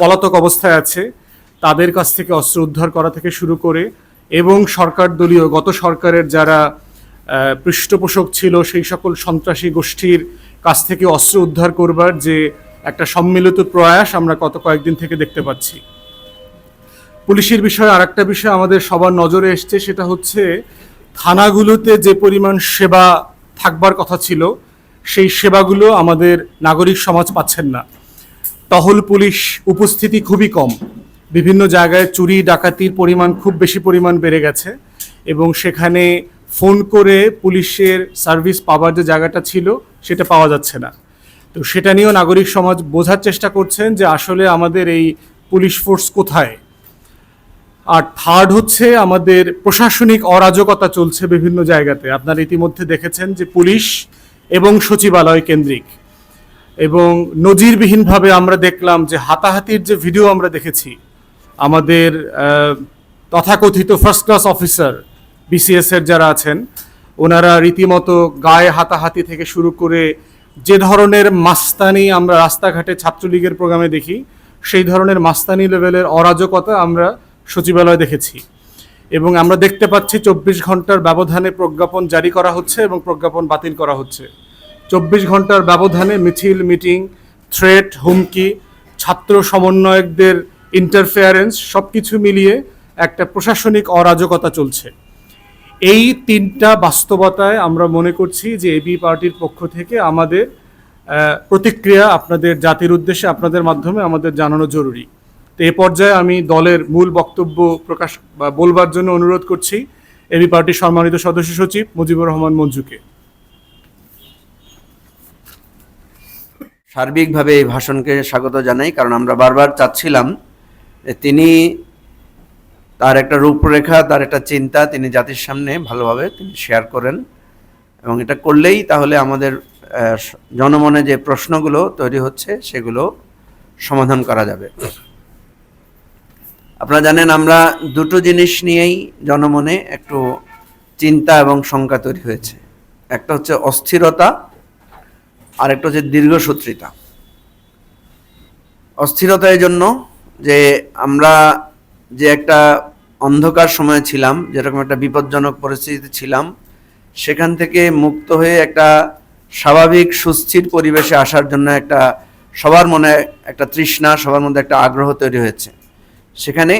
পলাতক অবস্থায় আছে। তাদের কাছ থেকে অস্ত্র উদ্ধার করা থেকে শুরু করে এবং সরকার দলীয়, গত সরকারের যারা পৃষ্ঠপোষক ছিল, সেই সকল সন্ত্রাসী গোষ্ঠীর কাছ থেকে অস্ত্র উদ্ধার করবার যে একটা সম্মিলিত প্রয়াস আমরা গত কয়েকদিন থেকে দেখতে পাচ্ছি। পুলিশের বিষয়ে আর একটা বিষয় আমাদের সবার নজরে এসছে, সেটা হচ্ছে থানাগুলোতে যে পরিমাণ সেবা থাকবার কথা ছিল, সেই সেবাগুলো আমাদের নাগরিক সমাজ পাচ্ছেন না। টহল পুলিশ উপস্থিতি খুবই কম। বিভিন্ন জায়গায় চুরি, ডাকাতির পরিমাণ খুব বেশি পরিমাণ বেড়ে গেছে এবং সেখানে ফোন করে পুলিশের সার্ভিস পাওয়ার যে জায়গাটা ছিল, সেটা পাওয়া যাচ্ছে না। তো সেটা নিয়েও নাগরিক সমাজ বোঝার চেষ্টা করছেন যে আসলে আমাদের এই পুলিশ ফোর্স কোথায়? আর থার্ড হচ্ছে আমাদের প্রশাসনিক অরাজকতা চলছে বিভিন্ন জায়গাতে। আপনারা ইতিমধ্যে দেখেছেন যে পুলিশ এবং সচিবালয় কেন্দ্রিক। এবং নজিরবিহীনভাবে আমরা দেখলাম যে হাতাহাতির যে ভিডিও আমরা দেখেছি, আমাদের তথাকথিত ফার্স্ট ক্লাস অফিসার বিসিএস এর যারা আছেন, ওনারা রীতিমতো গায়ে হাতাহাতি থেকে শুরু করে যে ধরনের মাস্তানি আমরা রাস্তাঘাটে ছাত্রলীগের প্রোগ্রামে দেখি, সেই ধরনের মাস্তানি লেভেলের অরাজকতা আমরা সচিবালয়ে দেখেছি। এবং আমরা দেখতে পাচ্ছি চব্বিশ ঘণ্টার ব্যবধানে প্রজ্ঞাপন জারি করা হচ্ছে এবং প্রজ্ঞাপন বাতিল করা হচ্ছে। চব্বিশ ঘণ্টার ব্যবধানে মিছিল, মিটিং থ্রেট হুমকি, ছাত্র সমন্বয়কদের ইন্টারফেয়ারেন্স সব কিছু মিলিয়ে একটা প্রশাসনিক অরাজকতা চলছে। এই তিনটা বাস্তবতায় আমরা মনে করছি যে এবি পার্টির পক্ষ থেকে আমাদের প্রতিক্রিয়া আপনাদের জাতির উদ্দেশ্যে আপনাদের মাধ্যমে আমাদের জানানো জরুরি। তো এ পর্যায়ে আমি দলের মূল বক্তব্য প্রকাশ বা বলবার জন্য অনুরোধ করছি। এবি পার্টির সম্মানিত সদস্য সচিব মুজিবুর রহমান মঞ্জুকে। সার্বিকভাবে এই ভাষণকে স্বাগত জানাই, কারণ আমরা বারবার চাচ্ছিলাম তিনি তার একটা রূপরেখা, তার একটা চিন্তা তিনি জাতির সামনে ভালোভাবে তিনি শেয়ার করেন। এবং এটা করলেই তাহলে আমাদের জনমনে যে প্রশ্নগুলো তৈরি হচ্ছে সেগুলো সমাধান করা যাবে। আপনারা জানেন আমরা দুটো জিনিস নিয়েই জনমনে একটু চিন্তা এবং শঙ্কা তৈরি হয়েছে। একটা হচ্ছে অস্থিরতা আর একটা হচ্ছে দীর্ঘসূত্রিতা অস্থিরতা এই জন্য যে আমরা যে একটা অন্ধকার সময়ে ছিলাম, যেরকম একটা বিপজ্জনক পরিস্থিতিতে ছিলাম, সেখান থেকে মুক্ত হয়ে একটা স্বাভাবিক সুস্থির পরিবেশে আসার জন্য একটা সবার মনে একটা তৃষ্ণা, সবার মধ্যে একটা আগ্রহ তৈরি হয়েছে। সেখানে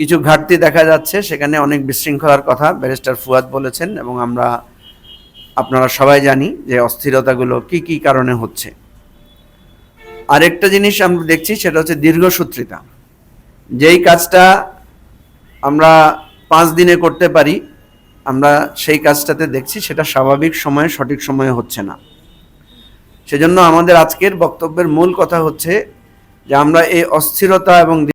কিছু ঘাটতি দেখা যাচ্ছে, সেখানে অনেক বিশৃঙ্খলার কথা ব্যারিস্টার ফুয়াদ বলেছেন এবং আমরা আপনারা সবাই জানি যে অস্থিরতাগুলো কি কি কারণে হচ্ছে। আরেকটা জিনিস আমরা দেখছি, সেটা হচ্ছে দীর্ঘসূত্রিতা। যেই কাজটা আমরা পাঁচ দিনে করতে পারি, আমরা সেই কাজটাতে দেখছি সেটা স্বাভাবিক সময়ে, সঠিক সময়ে হচ্ছে না। সেজন্য আমাদের আজকের বক্তব্যের মূল কথা হচ্ছে যে আমরা এই অস্থিরতা এবং